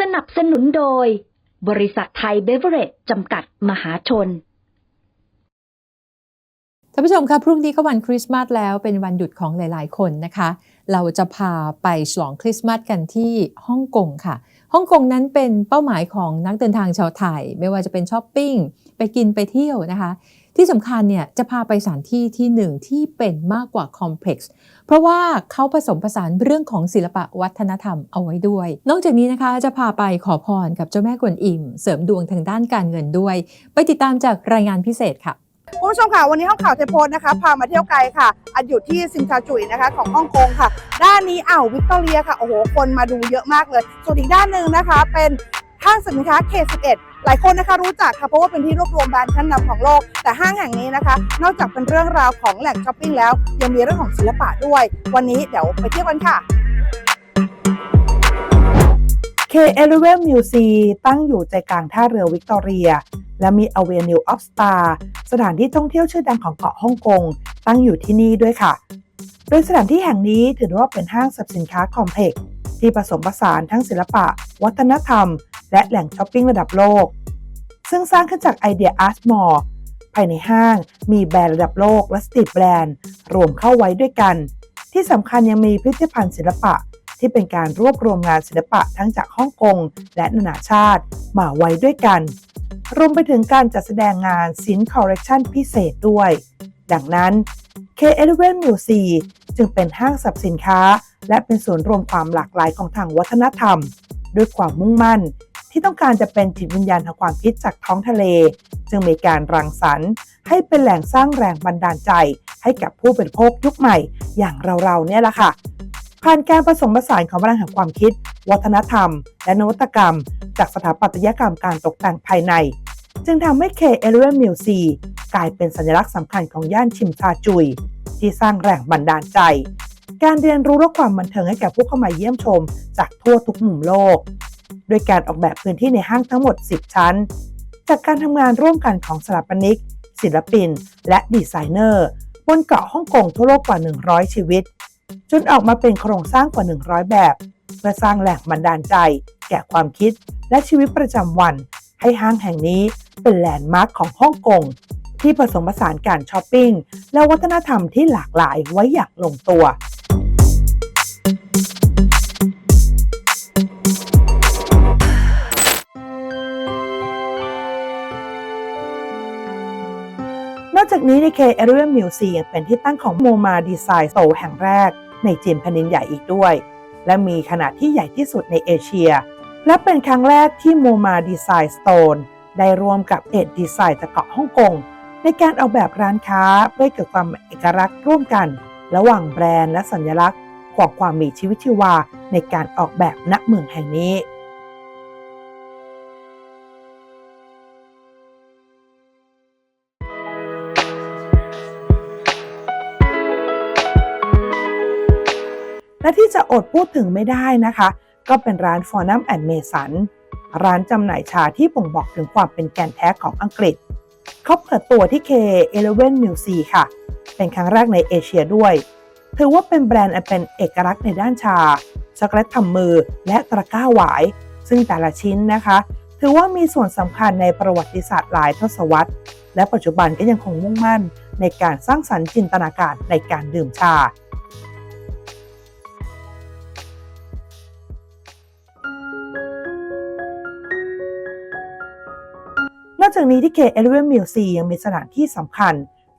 สนับสนุนโดย บริษัทไทยเบเวอเรจจำกัดมหาชนท่านผู้ชมครับพรุ่งนี้ก็วันคริสต์มาสแล้วเป็นวันหยุดของหลายๆ คนนะคะ เราจะพาไปฉลองคริสต์มาสกันที่ฮ่องกงค่ะฮ่องกงนั้นเป็นเป้าหมายของนักเดินทางชาวไทย ไม่ว่าจะเป็นช้อปปิ้ง ไปกินไปเที่ยวนะคะ ที่สำคัญเนี่ยจะพาไปสถานที่ที่หนึ่งที่เป็นมากกว่าคอมเพล็กซ์เพราะว่าเขาผสมผสานเรื่องของศิลปะวัฒนธรรมเอาไว้ด้วย นอกจากนี้นะคะจะพาไปขอพรกับเจ้าแม่กวนอิม เสริมดวงทางด้านการเงินด้วย ไปติดตามจากรายงานพิเศษค่ะคุณผู้ชมค่ะวันนี้ห้องข่าวเทโพสนะคะพามาเที่ยวไกลค่ะอันอยู่ที่ซิมชาจุยนะคะของฮ่องกงค่ะ ด้านนี้อ่าววิกตอเรียค่ะโอ้โหคนมาดูเยอะมากเลย ส่วนอีกด้านหนึ่งนะคะเป็นห้างสินค้า K11 หลายคนนะคะรู้จักค่ะเพราะว่าเป็นที่รวบรวมแบรนด์ชั้นนำของโลก แต่ห้างแห่งนี้นะคะ นอกจากเป็นเรื่องราวของแหล่งช้อปปิ้งแล้ว ยังมีเรื่องของศิลปะด้วย วันนี้เดี๋ยวไปเที่ยวกันค่ะ K e l e v e n Museum ตั้งอยู่ใจกลางท่าเรือวิกตอเรีย และมี Avenue of Star สถานที่ท่องเที่ยวชื่อดังของเกาะฮ่องกง ตั้งอยู่ที่นี่ด้วยค่ะ โดยสถานที่แห่งนี้ถือว่าเป็นห้างสรรพสินค้าคอมเพล็กซ์ที่ผสมผสานทั้งศิลปะ วัฒนธรรม และแหล่งช้อปปิ้งระดับโลก ซึ่งสร้างขึ้นจากไอเดียอาร์ตมอลภายในห้างมีแบรนด์ระดับโลกและสตรีทแบรนด์ รวมเข้าไว้ด้วยกัน ที่สำคัญยังมีพิพิธภัณฑ์ศิลปะ ที่เป็นการรวบรวมงานศิลปะทั้งจากฮ่องกงและนานาชาติ มาไว้ด้วยกัน รวมไปถึงการจัดแสดงงานสินคอลเลกชันพิเศษด้วย ดังนั้น k e l e v e n m u s e จึงเป็นห้างสรรพสินค้า และเป็นศูนย์รวมความหลากหลายของทางวัฒนธรรม ด้วยความมุ่งมั่น ที่ต้องการจะเป็นจิตวิญญาณทางความคิดจากท้องทะเล จึงมีการรังสรรค์ ให้เป็นแหล่งสร้างแรงบันดาลใจ ให้กับผู้บริโภคยุคใหม่อย่างเราๆเนี่ยแหละค่ะ ผ่านการผสมผสานของพลังแห่งความคิด วัฒนธรรม และนวัตกรรม จากสถาปัตยกรรมการตกแต่งภายใน จึงทำให้ K e l e v e n Museum กลายเป็นสัญลักษณ์สำคัญของย่านชิมชาจุย ที่สร้างแรงบันดาลใจการเรียนรู้และความบันเทิงให้แก่ผู้เข้ามาเยี่ยมชมจากทั่วทุกมุมโลก โดยการออกแบบพื้นที่ในห้างทั้งหมด 10 ชั้น จากการทำงานร่วมกันของสถาปนิก ศิลปิน และดีไซเนอร์บนเกาะฮ่องกงทั่วโลกกว่า 100 ชีวิต จนออกมาเป็นโครงสร้างกว่า 100 แบบ เพื่อสร้างแหล่งบันดาลใจ แก่ความคิดและชีวิตประจำวัน ให้ห้างแห่งนี้เป็นแลนด์มาร์คของฮ่องกงที่ผสมผสานการช้อปปิ้งและวัฒนธรรมที่หลากหลายไว้อย่างลงตัว นอกจากนี้ใน K a r e a Museum เป็นที่ตั้งของโมมาดีไซน์โซแห่งแรก ในจีนแผ่นดินใหญ่อีกด้วย และมีขนาดที่ใหญ่ที่สุดในเอเชีย และเป็นครั้งแรกที่โมมาดีไซน์สโตนได้ร่วมกับเอ็ดดีไซน์จากเกาะฮ่องกงในการออกแบบร้านค้าเพื่อเกิดความเอกลักษณ์ร่วมกัน ระหว่างแบรนด์และสัญลักษณ์ของความมีชีวิตชีวาในการออกแบบณเมืองแห่งนี้ และที่จะอดพูดถึงไม่ได้นะคะ ก็เป็นร้านฟอร์นัมแอนเมสันร้านจำหน่ายชาที่บ่งบอกถึงความเป็นแกนแท้ของอังกฤษ เขาเปิดตัวที่ K11 Museum ค่ะ เป็นครั้งแรกในเอเชียด้วย ถือว่าเป็นแบรนด์อันเป็นเอกลักษณ์ในด้านชา ช็อกโกแลตทำมือและตะกร้าหวาย ซึ่งแต่ละชิ้นนะคะ ถือว่ามีส่วนสำคัญในประวัติศาสตร์หลายทศวรรษ และปัจจุบันก็ยังคงมุ่งมั่นในการสร้างสรรค์จินตนาการในการดื่มชา จากนี้ที่ K e l e v e n Museum ยังมีสถานที่สำคัญ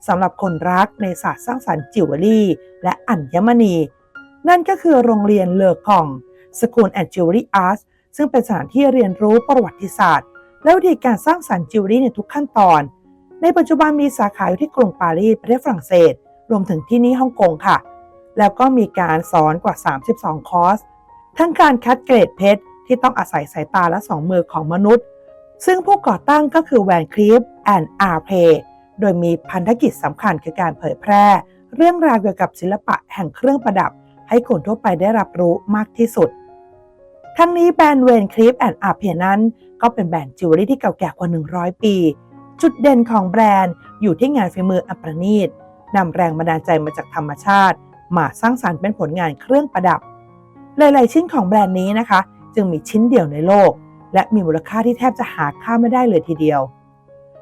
สำหรับคนรักในศาสตร์สร้างสรรค์จิวเวลรี่และอัญมณี นั่นก็คือโรงเรียนเลอกอง School and Jewelry Arts ซึ่งเป็นสถานที่เรียนรู้ประวัติศาสตร์ และวิธีการสร้างสรรค์จิวเวลรี่ในทุกขั้นตอน ในปัจจุบันมีสาขาอยู่ที่กรุงปารีสประเทศฝรั่งเศส รวมถึงที่นี่ฮ่องกงค่ะ แล้วก็มีการสอนกว่า 32 คอร์ส ทั้งการคัดเกรดเพชรที่ต้องอาศัยสายตาและสองมือของมนุษย์ ซึ่งผู้ก่อตั้งก็คือแวนคลีฟแอนด์อาร์เพโดยมีพันธกิจสำคัญคือการเผยแพร่ เรื่องราวเกี่ยวกับศิลปะแห่งเครื่องประดับ ให้คนทั่วไปได้รับรู้มากที่สุด ทั้งนี้แบรนด์เวนคลีฟแอนด์อาร์เพนั้น ก็เป็นแบรนด์จิวเวลรี่ที่เก่าแก่กว่า 100 ปี จุดเด่นของแบรนด์อยู่ที่งานฝีมืออันประณีตนำแรงบันดาลใจมาจากธรรมชาติ มาสร้างสรรค์เป็นผลงานเครื่องประดับ หลาย ๆ ชิ้นของแบรนด์นี้นะคะ จึงมีชิ้นเดียวในโลก และมีมูลค่าที่แทบจะหาค่าไม่ได้เลยทีเดียว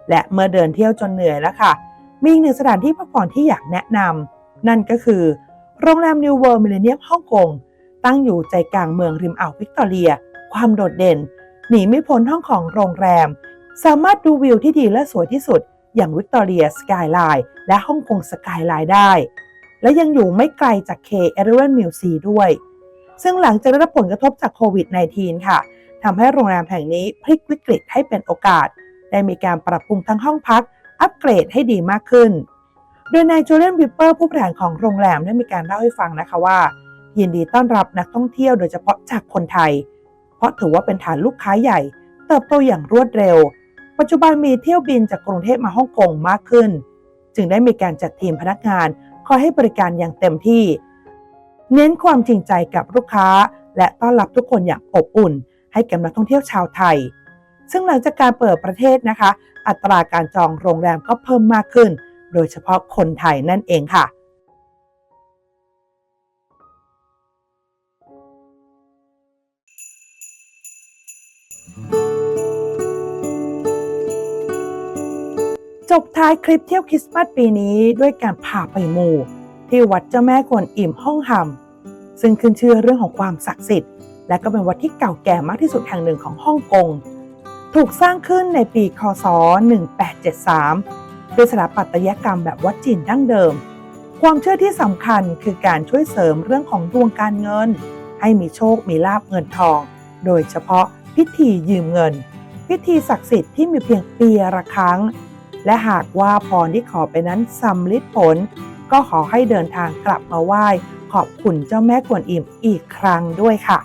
และเมื่อเดินเที่ยวจนเหนื่อยแล้วค่ะ มีอีกหนึ่งสถานที่พักผ่อนที่อยากแนะนำนั่นก็คือ โรงแรม New World Millennium ฮ่องกงตั้งอยู่ใจกลางเมืองริมอ่าววิกตอเรีย ความโดดเด่น หนีไม่พ้นห้องของโรงแรม สามารถดูวิวที่ดีและสวยที่สุด อย่างวิกตอเรียสกายไลน์และฮ่องกงสกายไลน์ได้ และยังอยู่ไม่ไกลจาก K e r i w a n m i l s e ด้วย ซึ่งหลังจากได้รับผลกระทบจากโควิด -19 ค่ะ ทำให้โรงแรมแห่งนี้พลิกวิกฤตให้เป็นโอกาส ได้มีการปรับปรุงทั้งห้องพัก อัปเกรดให้ดีมากขึ้น โดยนายจูเลียนวิปเปอร์ผู้บริหารของโรงแรมได้มีการเล่าให้ฟังนะคะว่า ยินดีต้อนรับนักท่องเที่ยวโดยเฉพาะจากคนไทย เพราะถือว่าเป็นฐานลูกค้าใหญ่ เติบโตอย่างรวดเร็ว ปัจจุบันมีเที่ยวบินจากกรุงเทพมาฮ่องกงมากขึ้น จึงได้มีการจัดทีมพนักงานคอยให้บริการอย่างเต็มที่ เน้นความจริงใจกับลูกค้า และต้อนรับทุกคนอย่างอบอุ่น ให้กับนักท่องเที่ยวชาวไทย ซึ่งหลังจากการเปิดประเทศนะคะ อัตราการจองโรงแรมก็เพิ่มมากขึ้น โดยเฉพาะคนไทยนั่นเองค่ะจบท้ายคลิปเที่ยวคริสต์มาสปีนี้ด้วยการพาไปมู ที่วัดเจ้าแม่กวนอิมฮ่องฮัมซึ่งขึ้นชื่อเรื่องของความศักดิ์สิทธิ์ และก็เป็นวัดที่เก่าแก่มากที่สุดแห่งหนึ่งของฮ่องกง ถูกสร้างขึ้นในปี คศ 1873 ด้วยสถาปัตยกรรมแบบวัดจีนดั้งเดิม ความเชื่อที่สำคัญคือการช่วยเสริมเรื่องของดวงการเงิน ให้มีโชค มีลาบเงินทอง โดยเฉพาะพิธียืมเงิน พิธีศักดิ์สิทธิ์ที่มีเพียงปีละครั้ง และหากว่าพรที่ขอไปนั้นสำลิดผล ก็ขอให้เดินทางกลับมาไหว้ขอบคุณเจ้าแม่กวนอิมอีกครั้งด้วยค่ะ